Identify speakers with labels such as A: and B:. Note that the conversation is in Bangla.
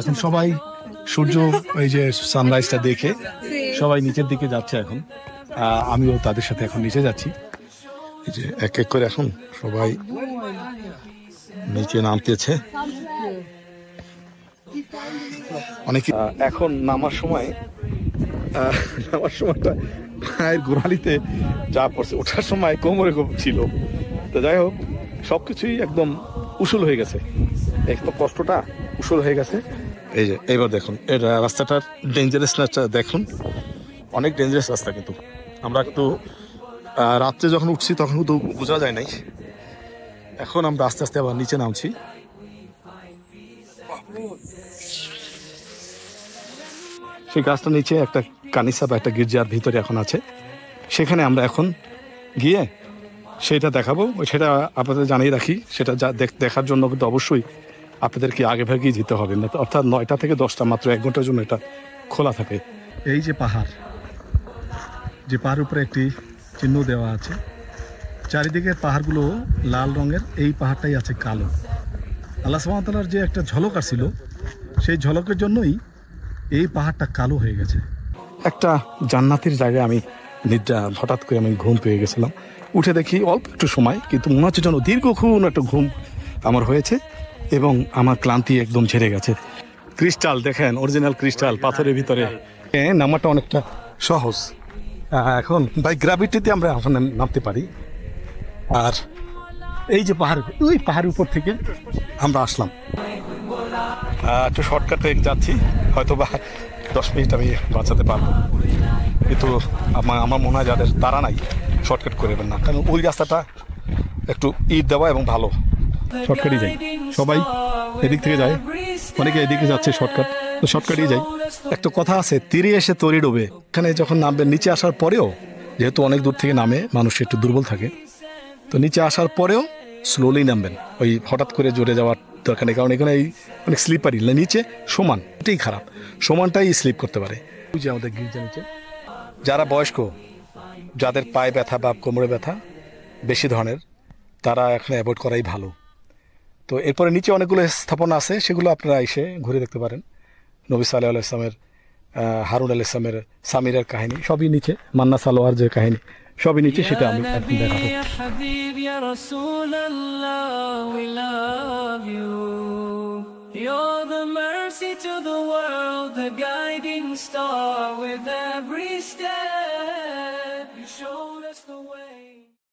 A: এখন সবাই সূর্য, এই যে সানরাইজটা দেখে সবাই নিচের দিকে যাচ্ছে এখন। আমিও তাদের সাথে এখন নিচে যাচ্ছি। এই যে এক এক করে এখন সবাই নিচে নামতেছে। অনেকে এখন নামার সময় নামার সময়টা পায়ের গোড়ালিতে যা পড়ছে, ওঠার সময় কোমরে ছিল। তো যাই হোক, সবকিছুই একদম উসুল হয়ে গেছে। এক তো কষ্টটা উসুল হয়ে গেছে। এই যে এবার দেখুন এর রাস্তাটার ডেঞ্জারাসনেসটা দেখুন। অনেক ডেঞ্জারাস রাস্তা কিন্তু। আমরা একটু রাত্রে যখন উঠছি তখন কিন্তু বোঝা যায় নাই। এখন আমরা আস্তে আস্তে আবার নিচে নামছি। সেই গাছটার নিচে একটা কানিসা বা একটা গির্জার ভিতরে এখন আছে। সেখানে আমরা এখন গিয়ে সেটা দেখাবো। সেটা আপনাদের জানিয়ে রাখি। সেটা যা দেখ- দেখার জন্য কিন্তু অবশ্যই আপনাদেরকে আগে ভাগেই যেতে হবে। না অর্থাৎ নয়টা থেকে দশটা মাত্র এক ঘণ্টার জন্য এটা খোলা থাকে। এই যে পাহাড় যে পাহাড়ের উপরে একটি চিহ্ন দেওয়া আছে চারিদিকে পাহাড়গুলো লাল রঙের এই পাহাড়টাই আছে কালো। আল্লাহ সুবহানাহু যে একটা ঝলক আসছিল সেই ঝলকের জন্যই এই পাহাড়টা কালো হয়ে গেছে। একটা জান্নাতের জায়গায় আমি নিদ্রা হঠাৎ করে আমি ঘুম পেয়ে গেছিলাম। উঠে দেখি অল্প একটু সময় কিন্তু মনে হচ্ছে যেন দীর্ঘক্ষণ একটা ঘুম আমার হয়েছে। এবং আমার ক্লান্তি একদম ছেড়ে গেছে। ক্রিস্টাল দেখেন অরিজিনাল ক্রিস্টাল পাথরের ভিতরে। হ্যাঁ, নামাটা অনেকটা সহজ। এখন বাই গ্রাভিটিতে আমরা এখন নামতে পারি। আর এই যে পাহাড় ওই পাহাড়ের উপর থেকে আমরা আসলাম। একটু শর্টকাটে যাচ্ছি হয়তো বা দশ মিনিট আমি বাঁচাতে পারব। কিন্তু আমার আমার মনে হয় যাদের তারা নাই শর্টকাট করে না। কারণ ওই রাস্তাটা একটু ঈদ দেওয়া এবং ভালো। শর্টকাটই যাই। সবাই এদিক থেকে যায়। অনেকে এদিকে যাচ্ছে শর্টকাট। তো শর্টকাটই যাই। একটা কথা আছে তীরে এসে তরি ডোবে। এখানে যখন নামবেন নিচে আসার পরেও যেহেতু অনেক দূর থেকে নামে মানুষ একটু দুর্বল থাকে। তো নিচে আসার পরেও স্লোলি নামবেন। ওই হঠাৎ করে জোরে যাওয়ার দরকার নেই। কারণ এখানে এই অনেক স্লিপারি নিচে সমান। এটাই খারাপ। সমানটাই স্লিপ করতে পারে। ওই যে আমাদের গির্জা নিচে। যারা বয়স্ক যাদের পায়ে ব্যথা বা কোমরে ব্যথা বেশি ধরনের তারা এখানে অ্যাভয়েড করাই ভালো। তো এরপরে নিচে অনেকগুলো স্থাপনা আছে সেগুলো আপনারা এসে ঘুরে দেখতে পারেন। নবী সাল্লাহ আল ইসলামের হারুন আল ইসলামের সামিরের কাহিনী সবই নিচে মান্না সালোয়ার যে কাহিনী সবই নিচে সেটা আমি
B: You're the mercy to the world, the guiding star with every step.